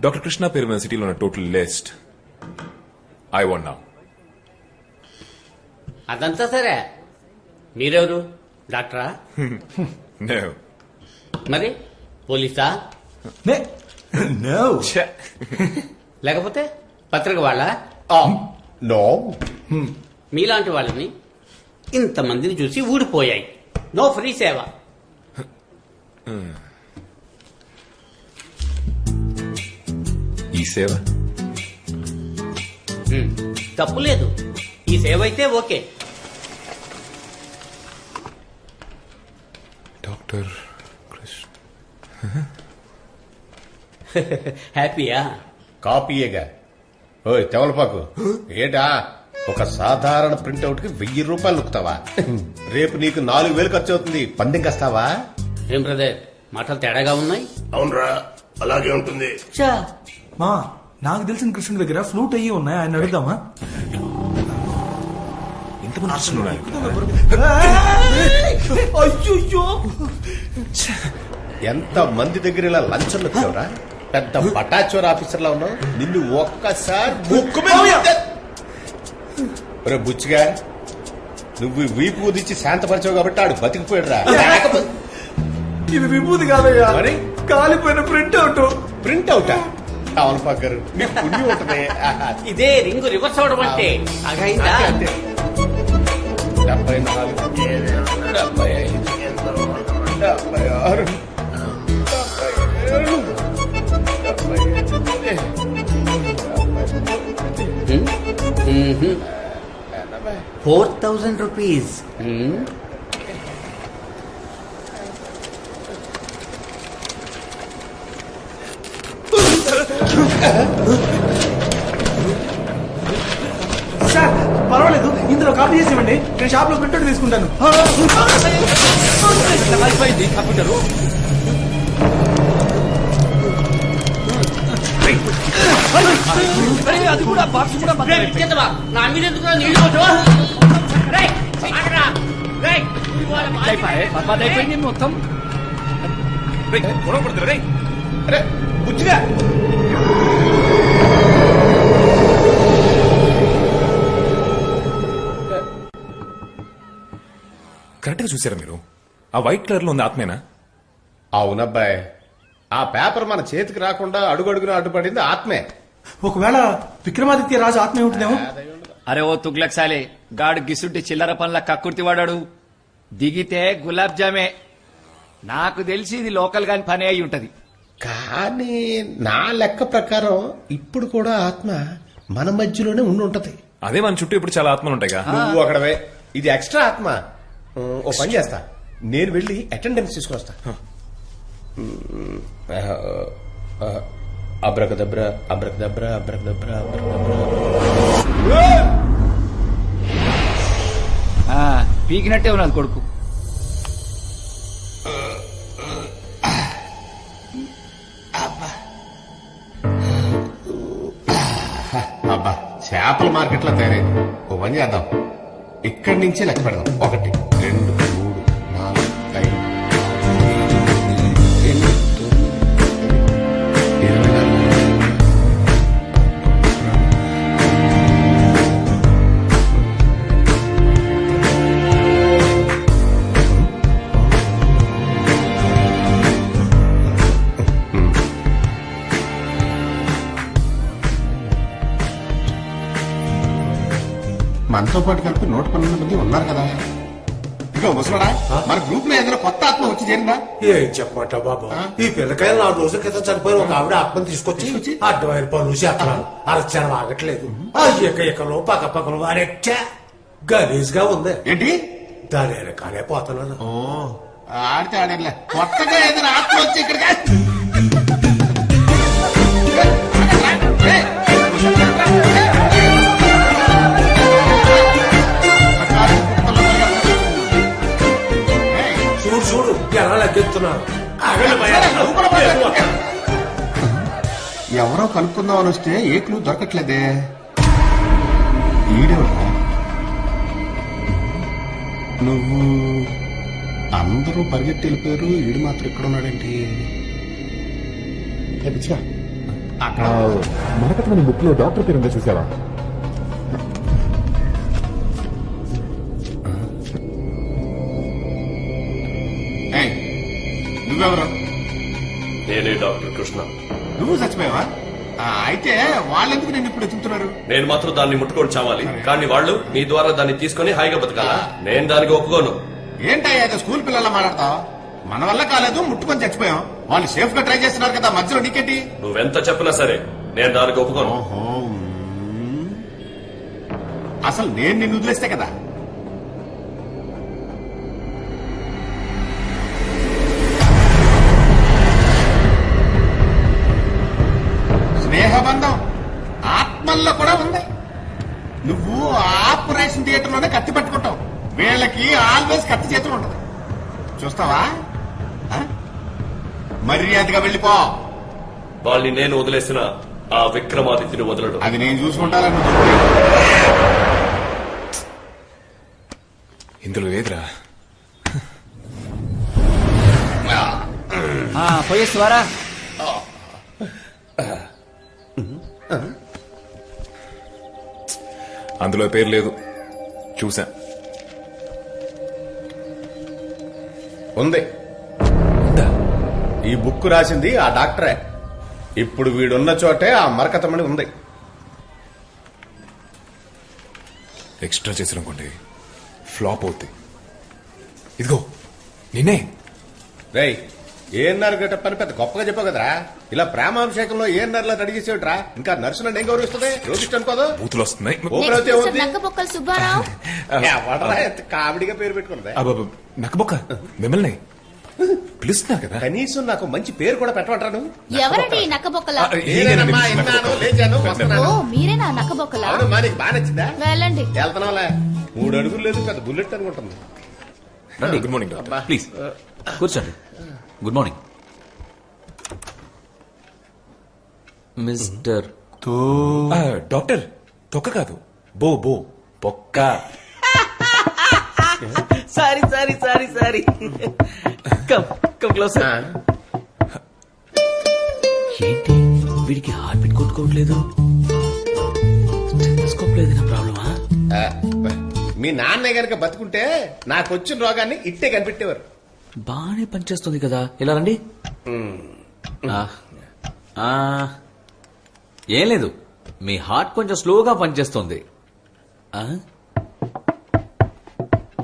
Doctor Krishna పేరు మీద సిటీలో ఉన్న total list I want now అదంతా సరే. మీరెవరు? డాక్టరా? నో మరి? పోలీసా? నో లేకపోతే పత్రిక వాళ్ళ? నో మీలాంటి వాళ్ళని ఇంతమందిని చూసి ఊడిపోయాయి. నో ఫ్రీ సేవ. ఈ సేవ. తప్పు లేదు. ఈ సేవ అయితే ఓకే. డాక్టర్ కృష్ణ. హ్యాపీయా? కాపీయేగా. ఓయ్ తెవలపాకు ఏటా? ఒక సాధారణ ప్రింట్అవుట్కి వెయ్యి రూపాయలు నొక్కుతావా? రేపు నీకు నాలుగు వేలు ఖర్చు అవుతుంది. పందెంకొస్తావా ఏం బ్రదర్ మాటలు తేడాగా ఉన్నాయి? అవునరా అలాగే ఉంటుంది. చా మా నాకు తెలిసిన కృష్ణుడి దగ్గర ఫ్లూట్ అయ్యి ఉన్నాయి. ఆయన అడుగుదామా? అయ్యో ఎంత మంది దగ్గర ఇలా లంచం నొక్కావురా పెద్ద పటాచోర్ ఆఫీసర్ లా ఉన్నావు. నిన్ను ఒక్కసారి ముక్కు ఒరే బుచ్చిగా నువ్వు వీపు కుదిచ్చి శాంతపరిచావు కాబట్టి ఆడు బతికిపోయాడు రా ఇది విభూతి కాదయ్యా? కాలిపోయిన ప్రింట్ అవుట్. ప్రింట్ అవుటా? తెవలపాకు గారు మీ పుణ్యం ఉంటుంది. ఇదే రింగు రివర్స్ అవడం అంటే అంతే. డెబ్బై నాలుగు డెబ్బై ఐదు డెబ్బై ఆరు డెబ్బై ఏడు డెబ్బై ఎనిమిది ఫోర్ థౌజండ్ రూపీస్ సార్ పర్వాలేదు ఇందులో కాపీ చేసి నేను షాప్లో ప్రింట్ తీసుకుంటాను కంప్యూటరు మీద ఎందుకు నీళ్ళు పోసావా? రేయ్, ఆగరా. రేయ్, మొత్తం గొడవ పడుతున్నారు రేయ్ అరే బుచ్చిగా కరెక్ట్గా చూసారా మీరు? ఆ వైట్ కలర్లో ఉంది ఆత్మేనా? అవునబ్బాయ్. ఆ పేపర్ మన చేతికి రాకుండా అడుగడుగున అడ్డుపడింది ఆత్మే. ఒకవేళ విక్రమాదిత్య రాజు ఆత్మ ఉంటుందేమో? అరే ఓ తుగ్లక్ సాలే గాడు గిసుంటి చిల్లర పనుల కక్కుర్తి వాడాడు. దిగితే గులాబ్ జామే. నాకు తెలిసి ఇది లోకల్ గాని పని అయి ఉంటది. కానీ నా లెక్క ప్రకారం ఇప్పుడు కూడా ఆత్మ మన మధ్యలోనే ఉండి ఉంటది. అదే మన చుట్టూ ఇప్పుడు చాలా ఆత్మలు ఉంటాయిగా. నువ్వు అక్కడవే. ఇది ఎక్స్ట్రా ఆత్మ. ఓ పని చేస్తా. నేను వెళ్ళి అటెండెన్స్ తీసుకొస్తా ఉమ్, ఆ, ఆ, అబ్రకదబ్ర అబ్రకదబ్ర అబ్రకదబ్ర అబ్రకదబ్ర. ఆ, పీకినట్టే ఉన్నది కొడుకు. చేపల తయారైంది? ఓ పని చేద్దాం. ఇక్కడి నుంచే లెక్క పెడదాం. ఒకటి రెండు మనతో పాటు కలిపి నూట పన్నెండు మంది ఉన్నారు కదా. ముసలడా మన గ్రూప్లో ఏదైనా కొత్త ఆత్మ వచ్చి చేరిందా? ఏం చెప్పమంటావు బాబు? ఈ పిల్లకాయలు నాలుగు రోజుల క్రితం చనిపోయిన ఒక ఆవిడ ఆత్మను తీసుకొచ్చి అడ్డమైన పనులు చేస్తున్నాను అరచనం ఆగట్లేదు. ఆ ఎక ఎకలో పక్క పక్కలో అరెచ్చ గలీజ్గా ఉంది. ఏంటి? దాని వెనకాలే పోతున్నాను. ఆడితే ఆడలే కొత్తగా ఏదైనా ఆత్మ వచ్చి ఇక్కడ ఎవరో కనుక్కుందాం అని వస్తే ఏ క్లూ దొరకట్లేదే. ఈడెవరా? నువ్వు అందరూ పరిగెత్తి వెళ్ళిపోయారు ఈడు మాత్రం ఇక్కడ ఉన్నాడేంటి? పిచ్చిగా? అక్కడ మనకతని బుక్లో డాక్టర్ పేరు ఉందో చూసావా? నువ్వెవరు? నేనే డాక్టర్ కృష్ణ. నువ్వు చచ్చిపోయావా? అయితే వాళ్ళెందుకు నేను ఇప్పుడు ఎత్తుతున్నారు నేను మాత్రం దాన్ని ముట్టుకొని చావాలి. కానీ వాళ్ళు మీ ద్వారా దాన్ని తీసుకొని హాయిగా బతకాలా? నేను దానికి ఒప్పుకోను. ఏంటయ్యా స్కూల్ పిల్లల మాట్లాడతావు? మన వల్ల కాలేదు ముట్టుకొని చచ్చిపోయాం. వాళ్ళు సేఫ్గా ట్రై చేస్తున్నారు కదా మధ్యలో నీకేంటి? నువ్వెంత చెప్పినా సరే నేను దానికి ఒప్పుకోను. అసలు నేను నిన్ను వదిలేస్తే కదా? ఆపరేషన్ థియేటర్లోనే కత్తి పట్టుకుంటావు వీళ్ళకి ఆల్వేస్ కత్తి చేతులు ఉండదు చూస్తావా? మర్యాదగా వెళ్ళిపో. వాళ్ళని నేను వదిలేసిన ఆ విక్రమాదిత్యుని వదలడు. అది నేను చూసుకుంటాను ఇందులో లేదురా పోయేస్తావారా అందులో పేరు లేదు. చూసా ఉంది. ఈ బుక్ రాసింది ఆ డాక్టరే. ఇప్పుడు వీడున్న చోటే ఆ మరకతమణి ఉంది. ఎక్స్ట్రా చేసారనుకోండి ఫ్లాప్ అవుద్ది. ఇదిగో నిన్నే. రేయ్ ఏఎన్ఆర్ గెటప్ అని పెద్ద గొప్పగా చెప్పావు కదరా. ఇలా ప్రేమాభిషేకంలో ఏఎన్ఆర్ లా రెడీ చేసేవిట్రా ఇంకా నర్సు నన్ను ఏం గౌరవిస్తుంది? రోగిస్ట్ అనుకోదు? బూతులు వస్తున్నాయి. ఓపెన్ అయితే ఏమవుద్ది? నక్కబొక్కల సుబ్బారావు. ఎవడరా ఎంత కామెడీగా పేరు పెట్టుకున్నదే. అబ్బబ్బ, నక్కబొక్క మిమ్మల్ని పిలుస్తున్నారు కదా. కనీసం నాకు మంచి పేరు కూడా పెట్టమంటారా నువ్వు? ఎవరండి ఈ నక్కబొక్కల? ఓ. మీరేనా నక్కబొక్కల? నీకు బాగా నచ్చిందా? వెళ్ళండి. వెళ్తున్నావులే. మూడు అడుగులు లేదు పెద్ద బుల్లెట్ అనుకుంటుంది. Good morning doctor. ప్లీజ్ కూర్చోండి. గుడ్ మార్నింగ్ మిస్టర్ డాక్టర్ తొక్క కాదు. బో బో పొక్క sorry sorry sorry sorry. Come come close ఆ, ఏంటి? వీడికి హార్ట్ బీట్ కొట్టుకోవట్లేదు? లేదు నా ప్రాబ్లమా? ఆ, మీ నాన్న గనక బతుకుంటే నాకు వచ్చిన రోగాన్ని ఇట్టే కనిపెట్టేవారు. బాగానే పనిచేస్తుంది కదా. ఇలా రండి. ఆ, ఆ, ఏం లేదు. మీ హార్ట్ కొంచెం స్లోగా పనిచేస్తుంది. ఆ?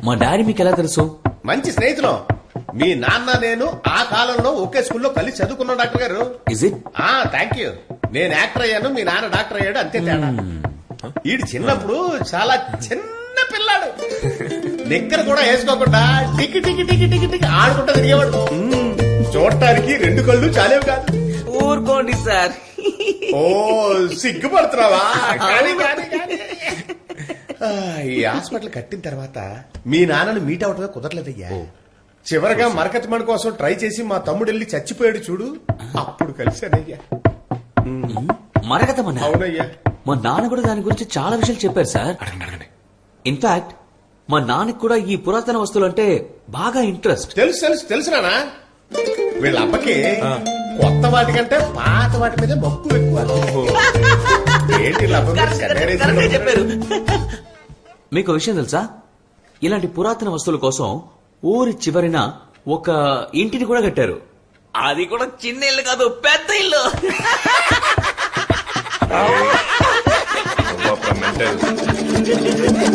మా డాడీ మీకు ఎలా తెలుసు? మంచి స్నేహితులం. మీ నాన్న నేను ఆ కాలంలో ఒకే స్కూల్లో కలిసి చదువుకున్నాం డాక్టర్ గారు. ఇజ్ ఇట్ ఆ థ్యాంక్ యూ నేను యాక్టర్ అయ్యాను మీ నాన్న డాక్టర్ అయ్యాడు అంతే తేడా. ఈడు చిన్నప్పుడు చాలా చిన్న పిల్లాడు. దగ్గర కూడా వేసుకోకుండా టికి టికి టికి టికి టికి ఆడుకుంటా తిరిగేవాడు. చూడటానికి రెండు కళ్ళు చాలేవు కాదు. ఊరుకోండి సార్. ఓ సిగ్గుపడుతున్నావా? కానీ, కానీ, కానీ. ఆ, ఈ హాస్పిటల్ కట్టిన తర్వాత మీ నాన్నను మీట్ అవటమే కుదరలేదయ్యా. చివరగా మరకతిమణి కోసం ట్రై చేసి మా తమ్ముడు వెళ్ళి చచ్చిపోయాడు చూడు. అప్పుడు కలిశానయ్యా. మరగతమన్నా అవునయ్యా. మా నాన్న కూడా దాని గురించి చాలా విషయాలు చెప్పారు సార్. ఇన్ఫాక్ట్ మా నాన్నకి కూడా ఈ పురాతన వస్తువులు అంటే బాగా ఇంట్రెస్ట్. తెలుసు తెలుసు తెలుసు నానా వీళ్ళ అబ్బకి కొత్త వాటికంటే పాత వాటి మీద మక్కువ ఎక్కువ. ఏంటి వీళ్ళ అబ్బ మీద కన్నేరేసి చెప్పారు. మీకు ఒక విషయం తెలుసా? ఇలాంటి పురాతన వస్తువుల కోసం ఊరి చివరిన ఒక ఇంటిని కూడా కట్టారు. అది కూడా చిన్న ఇల్లు కాదు పెద్ద ఇల్లు.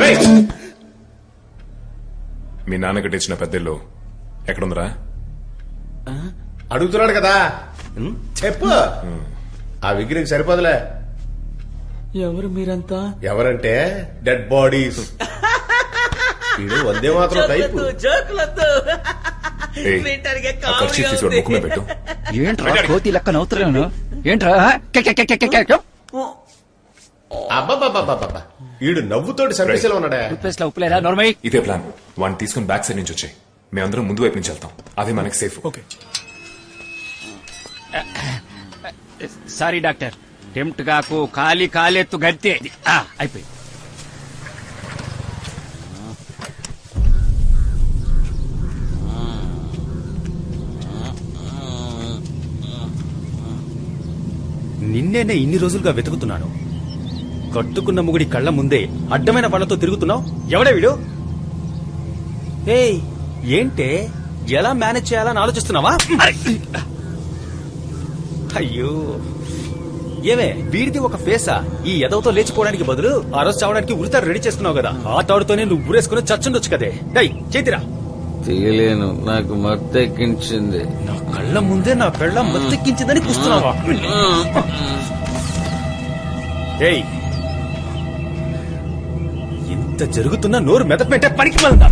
రేయ్! మీ నాన్న కట్టించిన పెద్దల్లో ఎక్కడుందిరా? అడుగుతున్నాడు కదా. చెప్పు. ఆ విగ్రహం సరిపోదులే. ఎవరు మీరంతా? ఎవరంటే డెడ్ బాడీస్. వీడు వందే మాత్రం టైపు. ఏంట్రా కోతి లెక్క నవ్వుతున్నాను? ఏంట్రా? కె- కె- కె- కె- కె- కె- అబ్బాబాబాబాబా వీడు నవ్వుతోటి సంపేసేలా ఉన్నాడా? టూత్పేస్ట్లో ఉప్పులేరా నోర్మై. ఇదే ప్లాన్. వాడిని తీసుకుని బ్యాక్ సైడ్ నుంచి వచ్చాయి. మేమందరం ముందు వైపు నుంచి వెళ్తాం. అదే మనకి safe okay. Sorry doctor. Tempt కాకు ఖాళీ కాలెత్తు గడితే. అయిపోయి. నిన్నేనే ఇన్ని రోజులుగా వెతుకుతున్నాను. కట్టుకున్న ముగుడి కళ్ళ ముందే అడ్డమైన పళ్ళతో తిరుగుతున్నావు? ఎవడే వీడు? ఏయ్. ఏంటే? ఎలా మేనేజ్ చేయాలని ఆలోచిస్తున్నావా? అయ్యో. ఏమే వీడిది ఒక ఫేసా? ఈ ఎదవతో లేచిపోవడానికి బదులు ఆ రోజు చావడానికి ఉరితారు రెడీ చేసుకున్నావు కదా. ఆ తాడుతోనే నువ్వు ఊరేసుకుని చచ్చుండొచ్చు కదే. డై చేతిరా. తీయలేను నాకు మత్తెక్కించింది. నా కళ్ళ ముందే నా పెళ్ళ మత్తెక్కించిందని కూస్తున్నావా? ఏయ్ ఇంత జరుగుతున్నా నోరు మెదపెట్టే పనికి మళ్ళా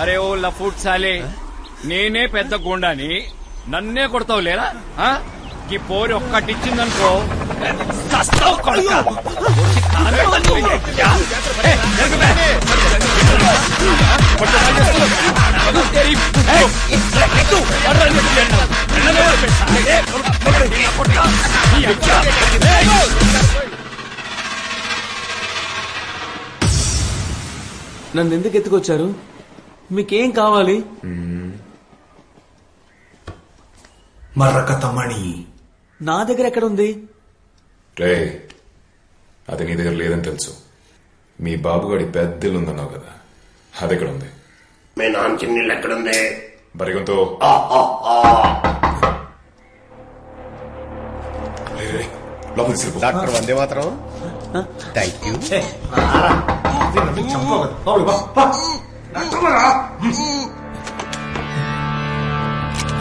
అరే ఓ లఫూట్ సాలే నేనే పెద్ద గుండాని నన్నే కొడతావు లేరా ఆ? ఈ పోరి ఒక్కటిచ్చిందనుకో కొడుకా. నన్ను ఎందుకు ఎత్తుకొచ్చారు? మీకేం కావాలి? మర్రక తమ్మణి నా దగ్గర ఎక్కడ ఉంది రే అది నీ దగ్గర లేదని తెలుసు. మీ బాబుగాడి పెద్దలు ఉందన్నావు కదా. అది ఎక్కడ ఉంది మీ నాన్న చిన్నీళ్ళు ఎక్కడుంది బరిగంతో లోపల తీసుకెళ్ళిపో. డాక్టర్ వందే మాత్రం థ్యాంక్ యూ. లోపలికి. డాక్టర్?